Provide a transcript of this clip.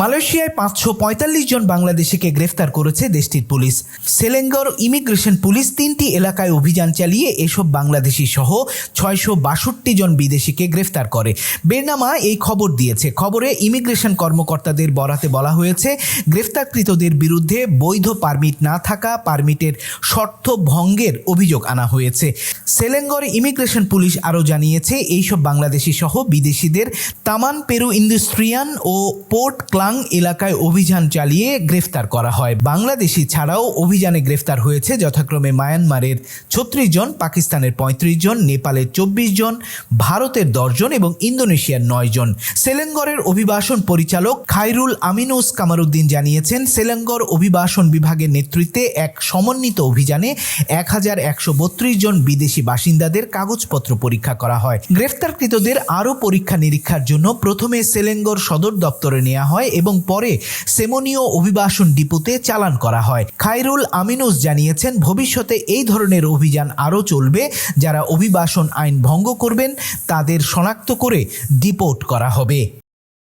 মালয়েশিয়ায় পাঁচশো পঁয়তাল্লিশ জন বাংলাদেশিকে গ্রেফতার করেছে দেশটির পুলিশ। সেলেঙ্গর ইমিগ্রেশন পুলিশ তিনটি এলাকায় অভিযান চালিয়ে এসব বাংলাদেশি সহ ছয়শো বাষট্টি জন বিদেশিকে গ্রেফতার করে। বেরনামা এই খবর দিয়েছে। খবরে ইমিগ্রেশন কর্মকর্তাদের বরাতে বলা হয়েছে, গ্রেফতারকৃতদের বিরুদ্ধে বৈধ পারমিট না থাকা পারমিটের শর্ত ভঙ্গের অভিযোগ আনা হয়েছে। সেলেঙ্গর ইমিগ্রেশন পুলিশ আরও জানিয়েছে, এইসব বাংলাদেশি সহ বিদেশিদের তামান পেরু ইন্ডাস্ট্রিয়ান ও পোর্ট ক্লাং এলাকায় অভিযান চালিয়ে গ্রেফতার করা হয়। বাংলাদেশি ছাড়াও অভিযানে গ্রেফতার হয়েছে যথাক্রমে মায়ানমারের ছত্রিশ জন, পাকিস্তানের পঁয়ত্রিশ জন, নেপালের চব্বিশ জন, ভারতের দশ জন এবং ইন্দোনেশিয়ার নয় জন। সেলেঙ্গরের অভিবাসন পরিচালক খাইরুল আমিনুস কামারুদ্দিন জানিয়েছেন, সেলেঙ্গর অভিবাসন বিভাগের নেতৃত্বে এক সমন্বিত অভিযানে এক হাজার একশো বত্রিশ জন বিদেশি বাসিন্দাদের কাগজপত্র পরীক্ষা করা হয়। গ্রেফতারকৃতদের আরও পরীক্ষা নিরীক্ষার জন্য প্রথমে সেলেঙ্গর সদর দপ্তরে নেওয়া হয় এবং পরে সেমনীয় অভিবাসন ডিপোতে চালান করা হয়। খাইরুল আমিনুস জানিয়েছেন, ভবিষ্যতে এই ধরনের অভিযান আরও চলবে। যারা অভিবাসন আইন ভঙ্গ করবেন, তাদের শনাক্ত করে ডিপোর্ট করা হবে।